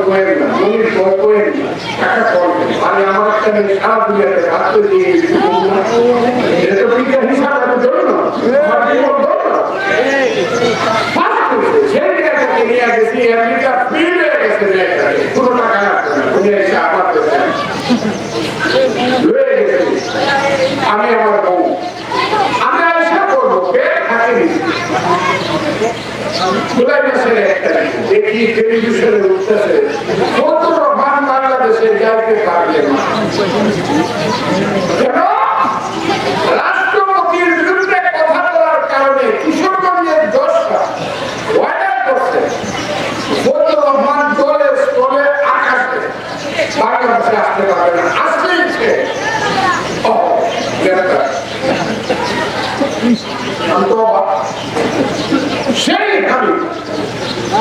কোয়েন না পর কোয়েন না টাকা মানে আমার একটা সারা দিয়ে এটা আমি আমার ছেলেটাকে নিয়ে গেছি আমেরিকা ফিরে গেছে মেয়েটাকে কোনো টাকা লাগবে না উনি এসে আমার কাছে লয়ে গেছে আমি আমার বউ আমি আশা করব কে থাকেনি জুলাই দেখি টেলিভিশনে উঠতেছে কত রকম বাংলাদেশে যাইতে পারবে না। কেন? রাষ্ট্রপতির বিরুদ্ধে কথা বলার কারণে কিশোরগঞ্জের দশটা ওয়ার্ডার করছে। কত রহমান জলে স্থলে আকাশে বাংলাদেশে আসতে পারবে না। আসলেই সে ও গ্রেপ্তার আমি তো অবাক। সেই আমি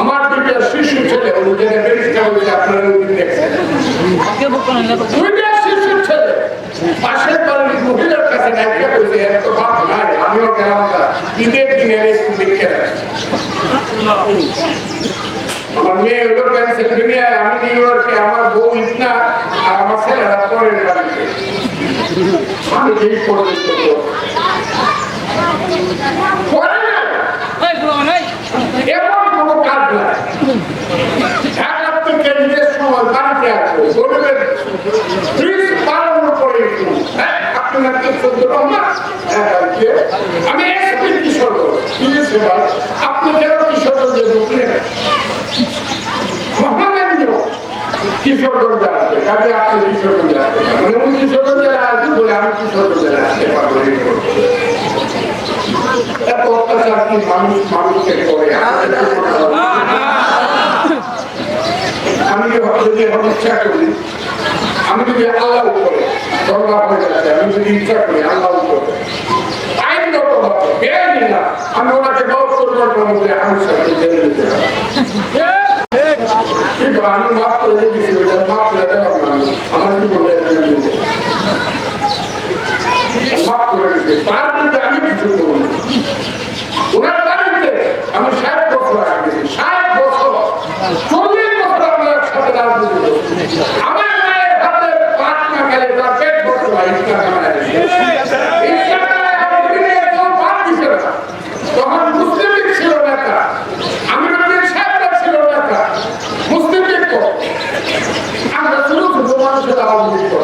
আমার দুইটা শিশু ছেলে ওদের বেরিস্টা বলে আপনারা দেখছেন। দুইটা শিশু ছেলে পাশের বাড়ির মহিলার কাছে নাইকা বলছে এত বাপ নাই আমিও গেলাম ঈদের দিনে একটু দেখে আমার মেয়ে হলো পেনসিলভেনিয়ায় আমি নিউ ইয়র্কে আমার বউ ইতনা আর আমার ছেলেরা পরের বাড়িতে। আমি এই পর্যন্ত পরে না, এমন কোনো কাজ নাই ঢাকার হ্যাঁ মানে মানুষ মানুষকে করে আমাদের তো মনে হয় না। আমি যদি এখন ইচ্ছা করি আমি যদি আল্লাহ উপরে দরবার হয়ে যাচ্ছে ইচ্ছা করি আল্লাহ আইনগত ভাবে বেআইনি না। আমি ওনাকে বহত্তর করব বলে আমি সাথে জেনে দিতে পারি কিন্তু আমি মাফ করে দিয়েছি মাফ করে দেওয়ার মানে আমার কি বলে মাফ করে দিতে তার মধ্যে আমি কিছু করব না। ওনার বাড়িতে আমি ষাট বছর আগে ষাট বছর চল্লিশ বছর আমি একসাথে রাজনীতি করছি। আমার মায়ের হাতে পাঁচ না গেলে তার পেট ভরতো না ইচ্ছা কামায় ইচ্ছা কামায় আমার দিনে কেউ বাদ দিছে না। তখন মুসলিম লীগ ছিল নেতা আমি সাহেবরা ছিল নেতা মুসলিম লীগ করতো। আমরা শুধু ছোট মানুষের রাজনীতি করতাম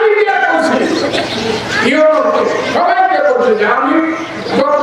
আমি বিয়ে করছি ইউরোপে সবাইকে বলছি যে আমি যত